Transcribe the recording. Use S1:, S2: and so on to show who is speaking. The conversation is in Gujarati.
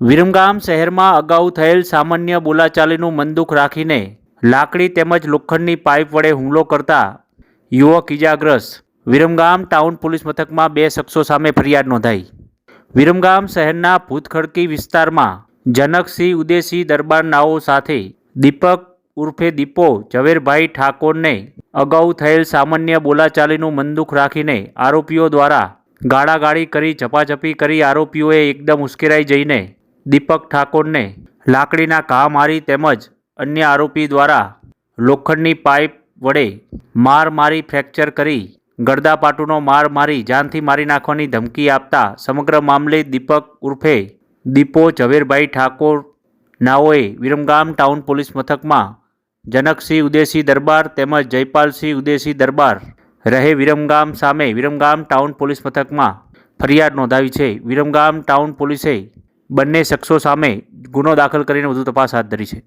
S1: વિરમગામ શહેરમાં અગાઉ થયેલ સામાન્ય બોલાચાલીનું મંદુખ રાખીને લાકડી તેમજ લોખંડની પાઇપ વડે હુમલો કરતા યુવક ઇજાગ્રસ્ત વિરમગામ ટાઉન પોલીસ મથકમાં બે શખ્સો સામે ફરિયાદ નોંધાઈ. વિરમગામ શહેરના ભૂતખડકી વિસ્તારમાં જનકસિંહ ઉદેસિંહ દરબાર નાઓ સાથે દીપક ઉર્ફે દીપો ઝવેરભાઈ ઠાકોરને અગાઉ થયેલ સામાન્ય બોલાચાલીનું મંદુખ રાખીને આરોપીઓ દ્વારા ગાળાગાળી કરી, ઝપાઝપી કરી આરોપીઓએ એકદમ ઉશ્કેરાઈ જઈને દીપક ઠાકોરને લાકડીના ઘા મારી તેમજ અન્ય આરોપી દ્વારા લોખંડની પાઇપ વડે માર મારી ફ્રેક્ચર કરી ગરદાપાટુનો માર મારી જાનથી મારી નાખવાની ધમકી આપતા સમગ્ર મામલે દીપક ઉર્ફે દીપો ઝવેરભાઈ ઠાકોર નાઓએ વિરમગામ ટાઉન પોલીસ મથકમાં જનકસિંહ ઉદેશી દરબાર તેમજ જયપાલસિંહ ઉદેશી દરબાર રહે વિરમગામ સામે વિરમગામ ટાઉન પોલીસ મથકમાં ફરિયાદ નોંધાવી છે. વિરમગામ ટાઉન પોલીસે બંને શખ્સો સામે ગુનો દાખલ કરીને વધુ તપાસ હાથ ધરી છે.